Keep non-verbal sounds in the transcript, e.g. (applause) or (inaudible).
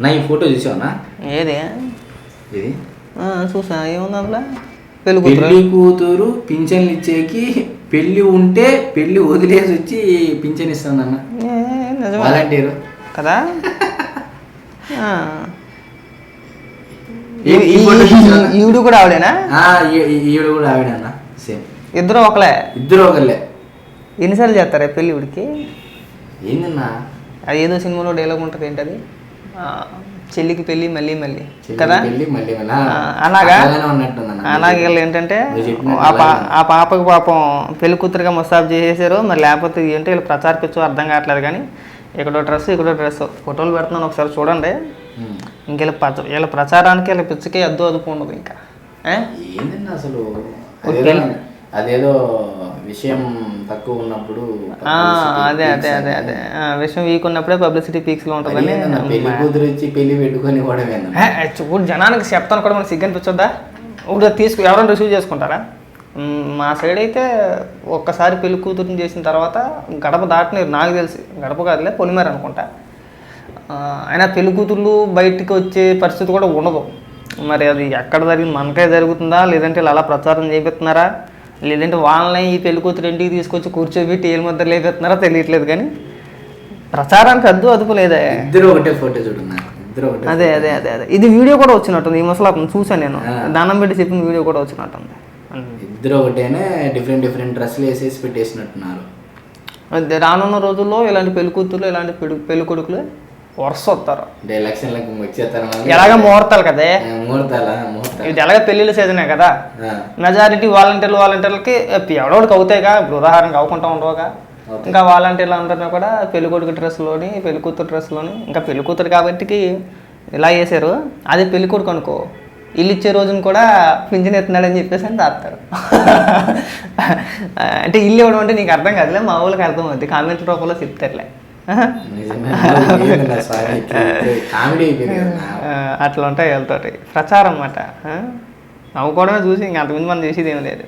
నా ఈ ఫోటో చూసావనా ఏది? ఇది చూసా. ఏముంది అందులో పెళ్ళి కూతురు. పెళ్ళి పింఛన్లు ఇచ్చేకి పెళ్ళి ఉంటే పెళ్ళి వదిలేసి వచ్చి పింఛన్ ఇస్తుందన్న ఏ, నిజమే. వాలంటీర్. కదా? ఈవిడ కూడా ఆవిడేనా? ఈవిడ కూడా ఆవిడన్న సేమ్. ఇద్దరు ఒకలే ఇద్దరు ఒకళ్ళే. ఎన్నిసార్లు చేస్తారా పెళ్ళి ఈవిడికి? ఏందన్నా? అది ఏదో సినిమాలో డైలాగ్ ఉంటుంది ఏంటది? చెల్లికి పెళ్ళి మళ్ళీ మళ్ళీ. కదా? అలాగా? అలాగే ఏంటంటే ఆ పాపకు పాపం పెళ్ళి కూతురుగా ముస్తాబు చేసేసారు మరి లేకపోతే ఏంటో? వీళ్ళు ప్రచారపించు అర్థం కావట్లేదు కానీ ఇక్కడో డ్రెస్ ఇక్కడో డ్రెస్. ఫోటోలు పెడుతున్నాను ఒకసారి చూడండి. ప్రచ వీళ్ళ ప్రచారానికి వీళ్ళ పిచ్చికే అద్దు అదుపు ఉండదు ఇంకా. అసలు. అదేదో విషయం తక్కువ ఉన్నప్పుడు అదే అదే అదే. అదే. విషయం వీక్ ఉన్నప్పుడే పబ్లిసిటీ పీక్స్లో మరి ఉంటుందని పెళ్ళి కూతురు ఇచ్చి పెళ్ళి పెట్టుకొని కూడా చూడు జనానికి చెప్తాను కూడా మనకి సిగ్గు అనిపించొద్దా ఇప్పుడు తీసుకు ఎవరైనా రిసీవ్ చేసుకుంటారా? మ్, సైడ్ అయితే ఒక్కసారి పెళ్ళి కూతురుని చేసిన తర్వాత గడప దాటినారు నాకు తెలిసి. గడప కాదులే పొలిమేర అనుకుంటా. అయినా పెళ్ళి కూతుర్లు బయటికి వచ్చే పరిస్థితి కూడా ఉండదు. మరి అది ఎక్కడ జరిగింది మనకే జరుగుతుందా లేదంటే అలా ప్రచారం చేపిస్తున్నారా? లేదంటే వాళ్ళని ఈ పెళ్ళి కూతురు ఇంటికి తీసుకొచ్చి కూర్చోబెట్టి ఏలు ముద్ర లేపెత్తున్నారా తెలియట్లేదు కానీ ప్రచారానికి అద్దు అదుపు లేదా. ఇద్దరు ఒకటే ఫోటో చూడున్నారు అదే అదే అదే అదే. ఇది వీడియో కూడా వచ్చినట్టుంది. ఈ ముసలి చూసాను నేను. దానం పెట్టి చెప్పిన వీడియో కూడా వచ్చినట్టుంది. ఇద్దరు ఒకటేనే డిఫరెంట్ డిఫరెంట్ డ్రెస్సులు వేసేసి పెట్టేసినట్టున్నారు. అదే రానున్న రోజుల్లో ఇలాంటి పెళ్ళి కూతుర్లు ఇలాంటి పెళ్ళి కొడుకులు వరుస వస్తారు అంటే ఎలక్షన్లకు వచ్చేస్తాను ఎలాగ ముహూర్తాలు కదే? ఇది ఎలాగ పెళ్ళిళ్ళ సీజనే కదా? మెజారిటీ వాలంటీర్లు వాలంటీర్లకి ఎవడోడికి అవుతాయిగా? ఇప్పుడు ఉదాహరణకు అవ్వకుండా ఉండవుగా. ఇంకా వాలంటీర్లు అందరినీ కూడా పెళ్ళి కొడుకు డ్రెస్లోని పెళ్ళి కూతురు డ్రెస్లోని ఇంకా పెళ్ళి కూతురు కాబట్టి ఇలా చేశారు. అదే పెళ్ళి కొడుకు అనుకో. ఇల్లు ఇచ్చే రోజున కూడా పింఛన్ ఎత్తున్నాడని చెప్పేసి అని రాస్తారు (laughs) అంటే ఇల్లు ఇవ్వడం అంటే నీకు అర్థం కాదులే మా ఊళ్ళకి అర్థం అవుద్ది కామెంట్ రూపంలో చెప్తారులే. అట్లా ఉంటాయి వీళ్ళతోటి. ప్రచారం అన్నమాట. ఆ? నవ్వుకోవడమే చూసి ఇంక అంతకుముందు మనం చేసేది ఏం లేదు.